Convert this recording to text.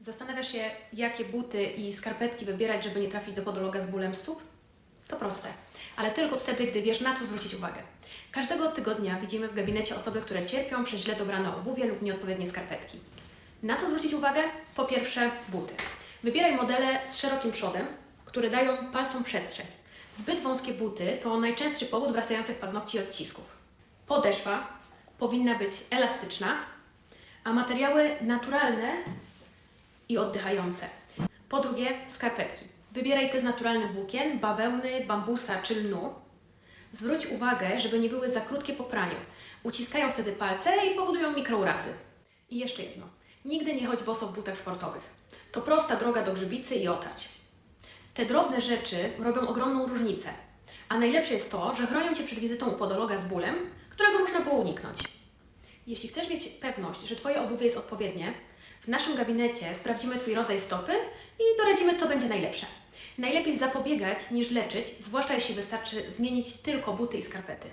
Zastanawiasz się, jakie buty i skarpetki wybierać, żeby nie trafić do podologa z bólem stóp? To proste, ale tylko wtedy, gdy wiesz, na co zwrócić uwagę. Każdego tygodnia widzimy w gabinecie osoby, które cierpią przez źle dobrane obuwie lub nieodpowiednie skarpetki. Na co zwrócić uwagę? Po pierwsze, buty. Wybieraj modele z szerokim przodem, które dają palcom przestrzeń. Zbyt wąskie buty to najczęstszy powód wracających paznokci i odcisków. Podeszwa powinna być elastyczna, a materiały naturalne i oddychające. Po drugie, skarpetki. Wybieraj te z naturalnych włókien, bawełny, bambusa czy lnu. Zwróć uwagę, żeby nie były za krótkie po praniu. Uciskają wtedy palce i powodują mikrourazy. I jeszcze jedno. Nigdy nie chodź boso w butach sportowych. To prosta droga do grzybicy i otarć. Te drobne rzeczy robią ogromną różnicę. A najlepsze jest to, że chronią Cię przed wizytą u podologa z bólem, którego można było uniknąć. Jeśli chcesz mieć pewność, że Twoje obuwie jest odpowiednie, w naszym gabinecie sprawdzimy Twój rodzaj stopy i doradzimy, co będzie najlepsze. Najlepiej zapobiegać niż leczyć, zwłaszcza jeśli wystarczy zmienić tylko buty i skarpety.